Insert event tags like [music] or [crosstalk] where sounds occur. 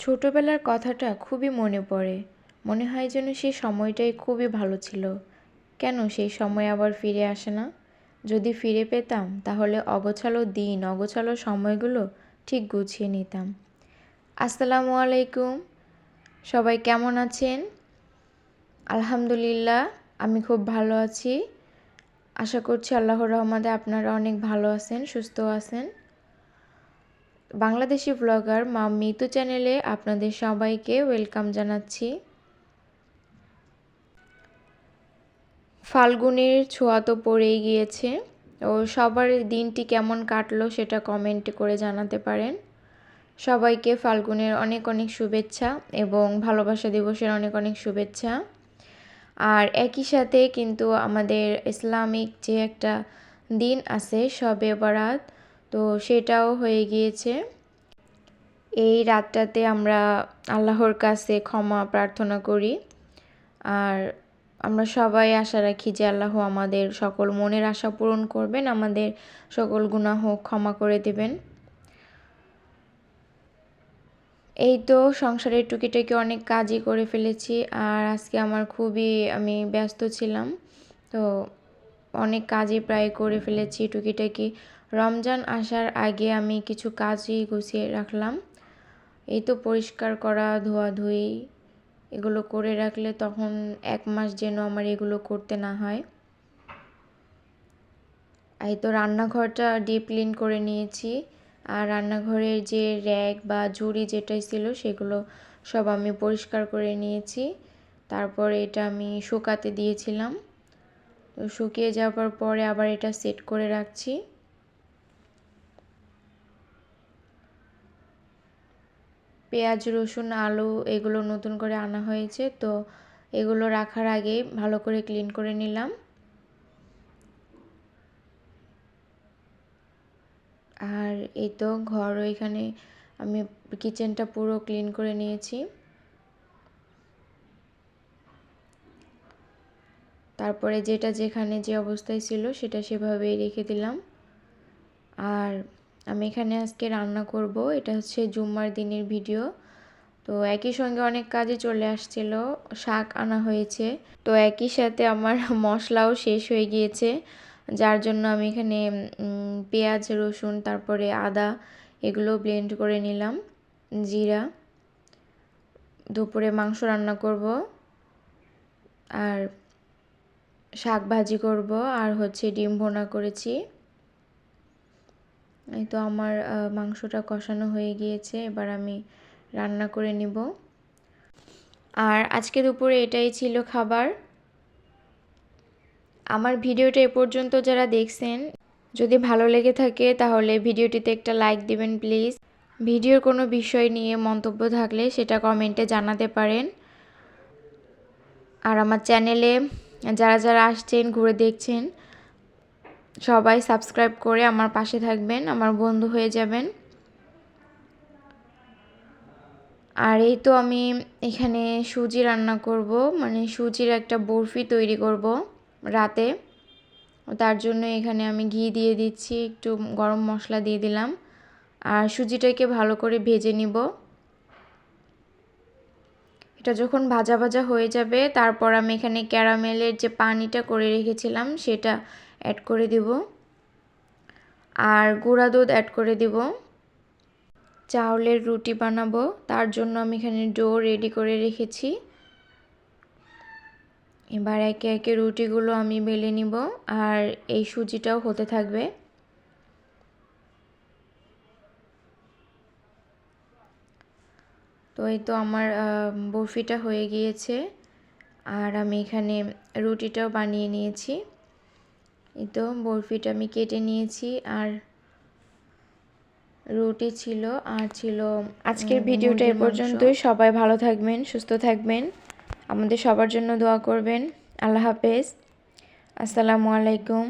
ছোটোবেলার কথাটা খুবই মনে পড়ে। মনে হয় যেন সেই সময়টাই খুবই ভালো ছিল। কেন সেই সময় আবার ফিরে আসে না? যদি ফিরে পেতাম, তাহলে অগোছালো দিন, অগোছালো সময়গুলো ঠিক গুছিয়ে নিতাম। আসসালামু আলাইকুম। সবাই কেমন আছেন? আলহামদুলিল্লাহ, আমি খুব ভালো আছি। আশা করছি আল্লাহর রহমতে আপনারা অনেক ভালো আছেন, সুস্থ আছেন। বাংলাদেশি ব্লগার মা মিতু চ্যানেলে আপনাদের সবাইকে ওয়েলকাম জানাচ্ছি। ফাল্গুনের ছোঁয়া তো পড়েই গিয়েছে। ও সবার দিনটি কেমন কাটলো সেটা কমেন্ট করে জানাতে পারেন। সবাইকে ফাল্গুনের অনেক অনেক শুভেচ্ছা এবং ভালোবাসা দিবসের অনেক অনেক শুভেচ্ছা। আর একই সাথে কিন্তু আমাদের ইসলামিক যে একটা দিন আছে সবে বরাত তো সেটাও হয়ে গিয়েছে। এই রাতটাতে আমরা আল্লাহর কাছে ক্ষমা প্রার্থনা করি। আর আমরা সবাই আশা রাখি যে আল্লাহ আমাদের সকল মনের আশা পূরণ করবেন, আমাদের সকল গুনাহ ক্ষমা করে দেবেন। এই তো সংসারের টুকিটাকি অনেক কাজই করে ফেলেছি আর আজকে আমার খুবই আমি ব্যস্ত ছিলাম। তো অনেক কাজই প্রায় করে ফেলেছি টুকিটাকি। রমজান আসার আগে আমি কিছু কাজই গুছিয়ে রাখলাম। এই তো পরিষ্কার করা, ধোয়াধুয়ি এগুলো করে রাখলে তখন এক মাস যেন আমার এগুলো করতে না হয়। এই তো রান্নাঘরটা ডিপ ক্লিন করে নিয়েছি। আর রান্নাঘরের যে র্যাক বা ঝুড়ি যেটাই ছিল সেগুলো সব আমি পরিষ্কার করে নিয়েছি। তারপর এটা আমি শুকাতে দিয়েছিলাম। তো শুকিয়ে যাওয়ার পরে আবার এটা সেট করে রাখছি। পেঁয়াজ, রসুন, আলু এগুলো নতুন করে আনা হয়েছে। তো এগুলো রাখার আগেই ভালো করে ক্লিন করে নিলাম। আর এই তো ঘর ওইখানে আমি কিচেনটা পুরো ক্লিন করে নিয়েছি। তারপরে যেটা যেখানে যে অবস্থায় ছিল সেটা সেভাবেই রেখে দিলাম। আর আমি এখানে আজকে রান্না করব। এটা হচ্ছে জুম্মার দিনের ভিডিও। তো একই সঙ্গে অনেক কাজে চলে আসছিল। শাক আনা হয়েছে। তো একই সাথে আমার [laughs] মশলাও শেষ হয়ে গিয়েছে। যার জন্য আমি এখানে পেঁয়াজ, রসুন, তারপরে আদা এগুলো ব্লেন্ড করে নিলাম। জিরা। দুপুরে মাংস রান্না করব। আর শাক ভাজি করব। আর হচ্ছে ডিম ভোনা করেছি। এই তো আমার মাংসটা কষানো হয়ে গিয়েছে, এবার আমি রান্না করে নিব। আর আজকে দুপুরে এটাই ছিল খাবার। আমার ভিডিওটা এ পর্যন্ত যারা দেখছেন, যদি ভালো লেগে থাকে তাহলে ভিডিওটিতে একটা লাইক দিবেন প্লিজ। ভিডিওর কোনো বিষয় নিয়ে মন্তব্য থাকলে সেটা কমেন্টে জানাতে পারেন। আর আমার চ্যানেলে যারা যারা আসছেন, ঘুরে দেখছেন সবাই সাবস্ক্রাইব করে আমার পাশে থাকবেন, আমার বন্ধু হয়ে যাবেন। আর এই তো আমি এখানে সুজি রান্না করব মানে সুজির একটা বরফি তৈরি করব রাতে। তার জন্য এখানে আমি ঘি দিয়ে দিচ্ছি, একটু গরম মশলা দিয়ে দিলাম। আর সুজিটাকে ভালো করে ভেজে নিব। এটা যখন ভাজা ভাজা হয়ে যাবে, তারপর আমি এখানে ক্যারামেলের যে পানিটা করে রেখেছিলাম, সেটা অ্যাড করে দিব। আর গুঁড়া দুধ অ্যাড করে দিব। চাউলের রুটি বানাবো, তার জন্য আমি এখানে ডো রেডি করে রেখেছি। এবার একে একে রুটিগুলো আমি বেলে নিব, আর এই সুজিটাও হতে থাকবে। তো এই তো আমার বরফিটা হয়ে গিয়েছে। আর আমি এখানে রুটিটাও বানিয়ে নিয়েছি। এই তো বরফিটা আমি কেটে নিয়েছি আর রুটি ছিল আর ছিল আজকের ভিডিওটা এ পর্যন্তই। সবাই ভালো থাকবেন সুস্থ থাকবেন। আমাদের সবার জন্য দোয়া করবেন। আল্লাহ হাফেজ। আসসালামু আলাইকুম।